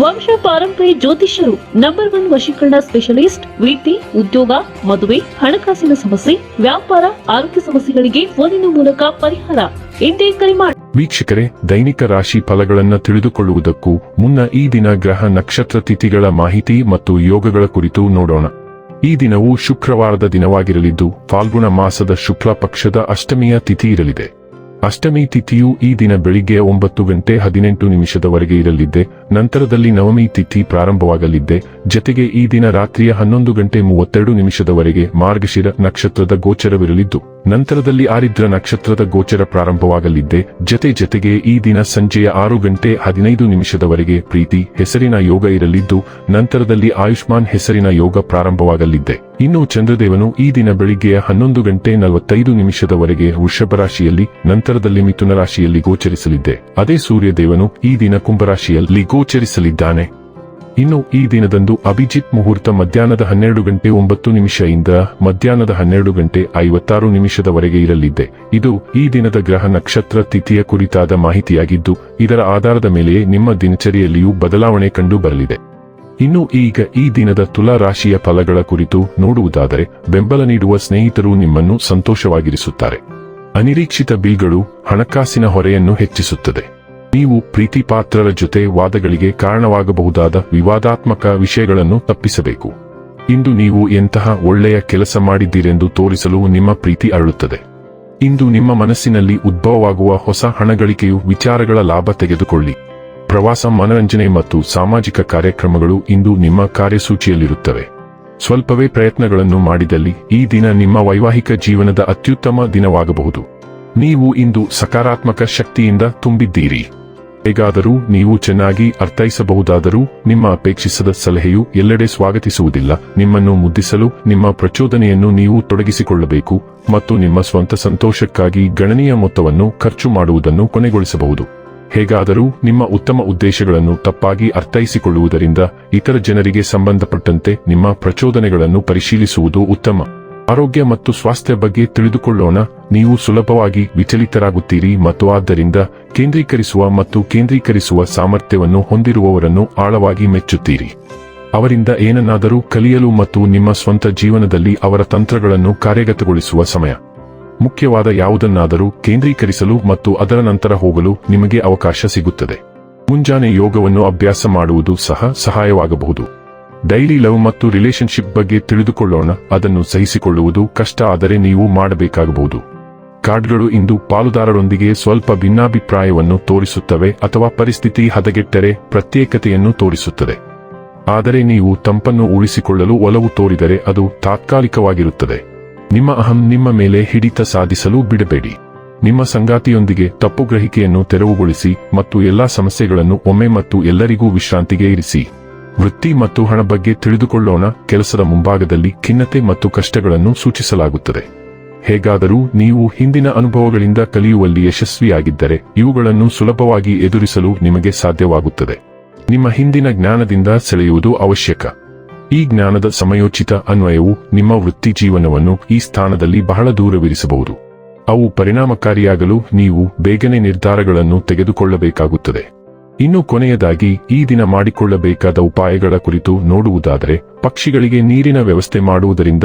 ವಂಶ ಪಾರಂಪರ್ಯ ಜ್ಯೋತಿಷ್ಯರು ನಂಬರ್ ಒನ್ ವಶೀಕರಣ ಸ್ಪೆಷಲಿಸ್ಟ್ ವೃತ್ತಿ ಉದ್ಯೋಗ, ಮದುವೆ, ಹಣಕಾಸಿನ ಸಮಸ್ಯೆ, ವ್ಯಾಪಾರ, ಆರೋಗ್ಯ ಸಮಸ್ಯೆಗಳಿಗೆ ಫೋನಿನ ಮೂಲಕ ಪರಿಹಾರ. ಎಂದೇ ಕರೆ ಮಾಡಿ ವೀಕ್ಷಕರೇ, ದೈನಿಕ ರಾಶಿ ಫಲಗಳನ್ನು ತಿಳಿದುಕೊಳ್ಳುವುದಕ್ಕೂ ಮುನ್ನ ಈ ದಿನ ಗ್ರಹ ನಕ್ಷತ್ರ ತಿಥಿಗಳ ಮಾಹಿತಿ ಮತ್ತು ಯೋಗಗಳ ಕುರಿತು ನೋಡೋಣ. ಈ ದಿನವು ಶುಕ್ರವಾರದ ದಿನವಾಗಿರಲಿದ್ದು, ಫಾಲ್ಗುಣ ಮಾಸದ ಶುಕ್ಲ ಪಕ್ಷದ ಅಷ್ಟಮಿಯ ತಿಥಿ ಇರಲಿದೆ. ಅಷ್ಟಮಿ ತಿಥಿಯು ಈ ದಿನ ಬೆಳಿಗ್ಗೆ ಒಂಬತ್ತು ಗಂಟೆ ಹದಿನೆಂಟು ನಿಮಿಷದವರೆಗೆ ಇರಲಿದ್ದೆ. ನಂತರದಲ್ಲಿ ನವಮಿ ತಿಥಿ ಪ್ರಾರಂಭವಾಗಲಿದ್ದೆ. ಜತೆಗೆ ಈ ದಿನ ರಾತ್ರಿಯ ಹನ್ನೊಂದು ಗಂಟೆ ಮೂವತ್ತೆರಡು ನಿಮಿಷದವರೆಗೆ ಮಾರ್ಗಶಿರ ನಕ್ಷತ್ರದ ಗೋಚರವಿರಲಿದ್ದು, ನಂತರದಲ್ಲಿ ಆರಿದ್ರ ನಕ್ಷತ್ರದ ಗೋಚರ ಪ್ರಾರಂಭವಾಗಲಿದ್ದೆ. ಜತೆ ಜತೆಗೆ ಈ ದಿನ ಸಂಜೆಯ ಆರು ಗಂಟೆ ಹದಿನೈದು ನಿಮಿಷದವರೆಗೆ ಪ್ರೀತಿ, ಹೆಸರಿನ ಯೋಗ ಇರಲಿದ್ದು, ನಂತರದಲ್ಲಿ ಆಯುಷ್ಮಾನ್ ಹೆಸರಿನ ಯೋಗ ಪ್ರಾರಂಭವಾಗಲಿದ್ದೆ. ಇನ್ನು ಚಂದ್ರದೇವನು ಈ ದಿನ ಬೆಳಿಗ್ಗೆಯ ಹನ್ನೊಂದು ಗಂಟೆ ನಲವತ್ತೈದು ನಿಮಿಷದವರೆಗೆ ವೃಷಭ ರಾಶಿಯಲ್ಲಿ ನಂತರದಲ್ಲಿ ಮಿಥುನ ರಾಶಿಯಲ್ಲಿ ಗೋಚರಿಸಲಿದ್ದೆ. ಅದೇ ಸೂರ್ಯದೇವನು ಈ ದಿನ ಕುಂಭರಾಶಿಯಲ್ಲಿ ಗೋಚರಿಸಲಿದ್ದಾನೆ. ಇನ್ನು ಈ ದಿನದಂದು ಅಭಿಜಿತ್ ಮುಹೂರ್ತ ಮಧ್ಯಾಹ್ನದ ಹನ್ನೆರಡು ಗಂಟೆ ಒಂಬತ್ತು ನಿಮಿಷದಿಂದ ಮಧ್ಯಾಹ್ನದ ಹನ್ನೆರಡು ಗಂಟೆ ಐವತ್ತಾರು ನಿಮಿಷದವರೆಗೆ ಇರಲಿದೆ ಇದು ಈ ದಿನದ ಗ್ರಹ ನಕ್ಷತ್ರ ತಿಥಿಯ ಕುರಿತಾದ ಮಾಹಿತಿಯಾಗಿದ್ದು, ಇದರ ಆಧಾರದ ಮೇಲೆಯೇ ನಿಮ್ಮ ದಿನಚರಿಯಲ್ಲಿಯೂ ಬದಲಾವಣೆ ಕಂಡು ಬರಲಿದೆ ಇನ್ನು ಈಗ ಈ ದಿನದ ತುಲಾ ರಾಶಿಯ ಫಲಗಳ ಕುರಿತು ನೋಡುವುದಾದರೆ, ಬೆಂಬಲ ನೀಡುವ ಸ್ನೇಹಿತರು ನಿಮ್ಮನ್ನು ಸಂತೋಷವಾಗಿರಿಸುತ್ತಾರೆ. ಅನಿರೀಕ್ಷಿತ ಬಿಲ್ಗಳು ಹಣಕಾಸಿನ ಹೊರೆಯನ್ನು ಹೆಚ್ಚಿಸುತ್ತದೆ. ನೀವು ಪ್ರೀತಿ ಪಾತ್ರರ ಜೊತೆ ವಾದಗಳಿಗೆ ಕಾರಣವಾಗಬಹುದಾದ ವಿವಾದಾತ್ಮಕ ವಿಷಯಗಳನ್ನು ತಪ್ಪಿಸಬೇಕು. ಇಂದು ನೀವು ಎಂತಹ ಒಳ್ಳೆಯ ಕೆಲಸ ಮಾಡಿದ್ದೀರೆಂದು ತೋರಿಸಲು ನಿಮ್ಮ ಪ್ರೀತಿ ಅರಳುತ್ತದೆ. ಇಂದು ನಿಮ್ಮ ಮನಸ್ಸಿನಲ್ಲಿ ಉದ್ಭವವಾಗುವ ಹೊಸ ಹಣಗಳಿಕೆಯು ವಿಚಾರಗಳ ಲಾಭ ತೆಗೆದುಕೊಳ್ಳಿ. ಪ್ರವಾಸ ಮನರಂಜನೆ ಮತ್ತು ಸಾಮಾಜಿಕ ಕಾರ್ಯಕ್ರಮಗಳು ಇಂದು ನಿಮ್ಮ ಕಾರ್ಯಸೂಚಿಯಲ್ಲಿರುತ್ತವೆ. ಸ್ವಲ್ಪವೇ ಪ್ರಯತ್ನಗಳನ್ನು ಮಾಡಿದಲ್ಲಿ ಈ ದಿನ ನಿಮ್ಮ ವೈವಾಹಿಕ ಜೀವನದ ಅತ್ಯುತ್ತಮ ದಿನವಾಗಬಹುದು. ನೀವು ಇಂದು ಸಕಾರಾತ್ಮಕ ಶಕ್ತಿಯಿಂದ ತುಂಬಿದ್ದೀರಿ. ಹೇಗಾದರೂ ನೀವು ಚೆನ್ನಾಗಿ ಅರ್ಥೈಸಬಹುದಾದರೂ ನಿಮ್ಮ ಅಪೇಕ್ಷಿಸದ ಸಲಹೆಯು ಎಲ್ಲೆಡೆ ಸ್ವಾಗತಿಸುವುದಿಲ್ಲ. ನಿಮ್ಮನ್ನು ಮುದ್ದಿಸಲು, ನಿಮ್ಮ ಪ್ರಚೋದನೆಯನ್ನು ನೀವು ತೊಡಗಿಸಿಕೊಳ್ಳಬೇಕು ಮತ್ತು ನಿಮ್ಮ ಸ್ವಂತ ಸಂತೋಷಕ್ಕಾಗಿ ಗಣನೀಯ ಮೊತ್ತವನ್ನು ಖರ್ಚು ಮಾಡುವುದನ್ನು ಕೊನೆಗೊಳಿಸಬಹುದು. ಹೇಗಾದರೂ ನಿಮ್ಮ ಉತ್ತಮ ಉದ್ದೇಶಗಳನ್ನು ತಪ್ಪಾಗಿ ಅರ್ಥೈಸಿಕೊಳ್ಳುವುದರಿಂದ ಇತರ ಜನರಿಗೆ ಸಂಬಂಧಪಟ್ಟಂತೆ ನಿಮ್ಮ ಪ್ರಚೋದನೆಗಳನ್ನು ಪರಿಶೀಲಿಸುವುದು ಉತ್ತಮ. ಆರೋಗ್ಯ ಮತ್ತು ಸ್ವಾಸ್ಥ್ಯ ಬಗ್ಗೆ ತಿಳಿದುಕೊಳ್ಳೋಣ. ನೀವು ಸುಲಭವಾಗಿ ವಿಚಲಿತರಾಗುತ್ತೀರಿ ಮತ್ತು ಆದ್ದರಿಂದ ಕೇಂದ್ರೀಕರಿಸುವ ಮತ್ತು ಕೇಂದ್ರೀಕರಿಸುವ ಸಾಮರ್ಥ್ಯವನ್ನು ಹೊಂದಿರುವವರನ್ನು ಆಳವಾಗಿ ಮೆಚ್ಚುತ್ತೀರಿ. ಅವರಿಂದ ಏನನ್ನಾದರೂ ಕಲಿಯಲು ಮತ್ತು ನಿಮ್ಮ ಸ್ವಂತ ಜೀವನದಲ್ಲಿ ಅವರ ತಂತ್ರಗಳನ್ನು ಕಾರ್ಯಗತಗೊಳಿಸುವ ಸಮಯ. ಮುಖ್ಯವಾದ ಯಾವುದನ್ನಾದರೂ ಕೇಂದ್ರೀಕರಿಸಲು ಮತ್ತು ಅದರ ನಂತರ ಹೋಗಲು ನಿಮಗೆ ಅವಕಾಶ ಸಿಗುತ್ತದೆ. ಮುಂಜಾನೆ ಯೋಗವನ್ನು ಅಭ್ಯಾಸ ಮಾಡುವುದು ಸಹ ಸಹಾಯವಾಗಬಹುದು. ಡೈಲಿ ಲವ್ ಮತ್ತು ರಿಲೇಶನ್ಶಿಪ್ ಬಗ್ಗೆ ತಿಳಿದುಕೊಳ್ಳೋಣ, ಅದನ್ನು ಸಹಿಸಿಕೊಳ್ಳುವುದು ಕಷ್ಟ ಆದರೆ ನೀವು ಮಾಡಬೇಕಾಗಬಹುದು. ಕಾರ್ಡ್ಗಳು ಇಂದು ಪಾಲುದಾರರೊಂದಿಗೆ ಸ್ವಲ್ಪ ಭಿನ್ನಾಭಿಪ್ರಾಯವನ್ನು ತೋರಿಸುತ್ತವೆ ಅಥವಾ ಪರಿಸ್ಥಿತಿ ಹದಗೆಟ್ಟರೆ ಪ್ರತ್ಯೇಕತೆಯನ್ನು ತೋರಿಸುತ್ತದೆ. ಆದರೆ ನೀವು ತಂಪನ್ನು ಉಳಿಸಿಕೊಳ್ಳಲು ಒಲವು ತೋರಿದರೆ ಅದು ತಾತ್ಕಾಲಿಕವಾಗಿರುತ್ತದೆ. ನಿಮ್ಮ ಅಹಂ ನಿಮ್ಮ ಮೇಲೆ ಹಿಡಿತ ಸಾಧಿಸಲು ಬಿಡಬೇಡಿ. ನಿಮ್ಮ ಸಂಗಾತಿಯೊಂದಿಗೆ ತಪ್ಪು ಗ್ರಹಿಕೆಯನ್ನು ತೆರವುಗೊಳಿಸಿ ಮತ್ತು ಎಲ್ಲಾ ಸಮಸ್ಯೆಗಳನ್ನು ಒಮ್ಮೆ ಮತ್ತು ಎಲ್ಲರಿಗೂ ವಿಶ್ರಾಂತಿಗೆ ಇರಿಸಿ. ವೃತ್ತಿ ಮತ್ತು ಹಣ ಬಗ್ಗೆ ತಿಳಿದುಕೊಳ್ಳೋಣ, ಕೆಲಸದ ಮುಂಭಾಗದಲ್ಲಿ ಖಿನ್ನತೆ ಮತ್ತು ಕಷ್ಟಗಳನ್ನು ಸೂಚಿಸಲಾಗುತ್ತದೆ. ಹೇಗಾದರೂ ನೀವು ಹಿಂದಿನ ಅನುಭವಗಳಿಂದ ಕಲಿಯುವಲ್ಲಿ ಯಶಸ್ವಿಯಾಗಿದ್ದರೆ ಇವುಗಳನ್ನು ಸುಲಭವಾಗಿ ಎದುರಿಸಲು ನಿಮಗೆ ಸಾಧ್ಯವಾಗುತ್ತದೆ. ನಿಮ್ಮ ಹಿಂದಿನ ಜ್ಞಾನದಿಂದ ಸೆಳೆಯುವುದು ಅವಶ್ಯಕ. ಈ ಜ್ಞಾನದ ಸಮಯೋಚಿತ ಅನ್ವಯವು ನಿಮ್ಮ ವೃತ್ತಿ ಜೀವನವನ್ನು ಈ ಸ್ಥಾನದಲ್ಲಿ ಬಹಳ ದೂರವಿರಿಸಬಹುದು. ಅವು ಪರಿಣಾಮಕಾರಿಯಾಗಲು ನೀವು ಬೇಗನೆ ನಿರ್ಧಾರಗಳನ್ನು ತೆಗೆದುಕೊಳ್ಳಬೇಕಾಗುತ್ತದೆ. ಇನ್ನು ಕೊನೆಯದಾಗಿ, ಈ ದಿನ ಮಾಡಿಕೊಳ್ಳಬೇಕಾದ ಉಪಾಯಗಳ ಕುರಿತು ನೋಡುವುದಾದರೆ, ಪಕ್ಷಿಗಳಿಗೆ ನೀರಿನ ವ್ಯವಸ್ಥೆ ಮಾಡುವುದರಿಂದ